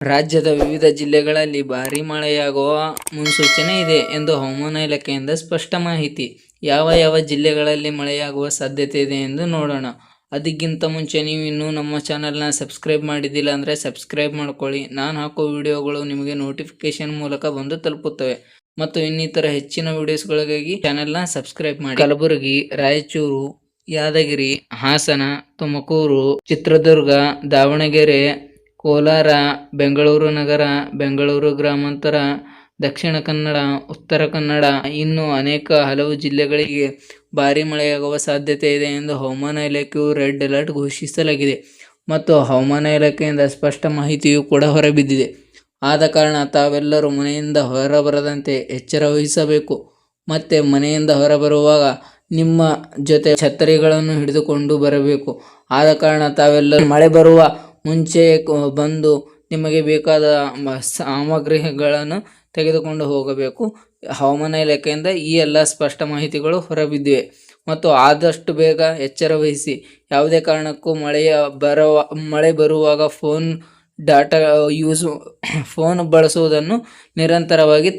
ರಾಜ್ಯದ ವಿವಿಧ ಜಿಲ್ಲೆಗಳಲ್ಲಿ ಭಾರೀ ಮಳೆಯಾಗುವ ಮುನ್ಸೂಚನೆ ಇದೆ ಎಂದು ಹವಾಮಾನ ಇಲಾಖೆಯಿಂದ ಸ್ಪಷ್ಟ ಮಾಹಿತಿ. ಯಾವ ಯಾವ ಜಿಲ್ಲೆಗಳಲ್ಲಿ ಮಳೆಯಾಗುವ ಸಾಧ್ಯತೆ ಇದೆ ಎಂದು ನೋಡೋಣ. ಅದಕ್ಕಿಂತ ಮುಂಚೆ ನೀವು ಇನ್ನೂ ನಮ್ಮ ಚಾನಲ್ನ ಸಬ್ಸ್ಕ್ರೈಬ್ ಮಾಡಿದ್ದಿಲ್ಲ ಅಂದರೆ ಸಬ್ಸ್ಕ್ರೈಬ್ ಮಾಡ್ಕೊಳ್ಳಿ. ನಾನು ಹಾಕೋ ವಿಡಿಯೋಗಳು ನಿಮಗೆ ನೋಟಿಫಿಕೇಶನ್ ಮೂಲಕ ಬಂದು ತಲುಪುತ್ತವೆ. ಮತ್ತು ಇನ್ನಿತರ ಹೆಚ್ಚಿನ ವಿಡಿಯೋಸ್ಗಳಿಗಾಗಿ ಚಾನೆಲ್ನ ಸಬ್ಸ್ಕ್ರೈಬ್ ಮಾಡಿ. ಕಲಬುರಗಿ, ರಾಯಚೂರು, ಯಾದಗಿರಿ, ಹಾಸನ, ತುಮಕೂರು, ಚಿತ್ರದುರ್ಗ, ದಾವಣಗೆರೆ ಕೋಲಾರ, ಬೆಂಗಳೂರು ನಗರ, ಬೆಂಗಳೂರು ಗ್ರಾಮಾಂತರ, ದಕ್ಷಿಣ ಕನ್ನಡ, ಉತ್ತರ ಕನ್ನಡ, ಇನ್ನು ಅನೇಕ ಹಲವು ಜಿಲ್ಲೆಗಳಿಗೆ ಭಾರೀ ಮಳೆಯಾಗುವ ಸಾಧ್ಯತೆ ಇದೆ ಎಂದು ಹವಾಮಾನ ಇಲಾಖೆಯು ರೆಡ್ ಅಲರ್ಟ್ ಘೋಷಿಸಲಾಗಿದೆ ಮತ್ತು ಹವಾಮಾನ ಇಲಾಖೆಯಿಂದ ಸ್ಪಷ್ಟ ಮಾಹಿತಿಯೂ ಕೂಡ ಹೊರಬಿದ್ದಿದೆ. ಆದ ಕಾರಣ ತಾವೆಲ್ಲರೂ ಮನೆಯಿಂದ ಹೊರಬರದಂತೆ ಎಚ್ಚರ ವಹಿಸಬೇಕು. ಮತ್ತು ಮನೆಯಿಂದ ಹೊರಬರುವಾಗ ನಿಮ್ಮ ಜೊತೆ ಛತ್ರಿಗಳನ್ನು ಹಿಡಿದುಕೊಂಡು ಬರಬೇಕು. ಆದ ಕಾರಣ ತಾವೆಲ್ಲರೂ ಮಳೆ ಬರುವ ಮುಂಚೆ ಬಂದು ನಿಮಗೆ ಬೇಕಾದ ಸಾಮಗ್ರಿಗಳನ್ನು ತೆಗೆದುಕೊಂಡು ಹೋಗಬೇಕು. ಹವಾಮಾನ ಇಲಾಖೆಯಿಂದ ಈ ಎಲ್ಲ ಸ್ಪಷ್ಟ ಮಾಹಿತಿಗಳು ಹೊರಬಿದ್ದಿವೆ. ಮತ್ತು ಆದಷ್ಟು ಬೇಗ ಎಚ್ಚರ ವಹಿಸಿ. ಯಾವುದೇ ಕಾರಣಕ್ಕೂ ಮಳೆಯ ಬರುವ ಮಳೆ ಬರುವಾಗ ಫೋನ್ ಡಾಟಾ ಯೂಸ್ ಫೋನ್ ಬಳಸುವುದನ್ನು ನಿರಂತರವಾಗಿ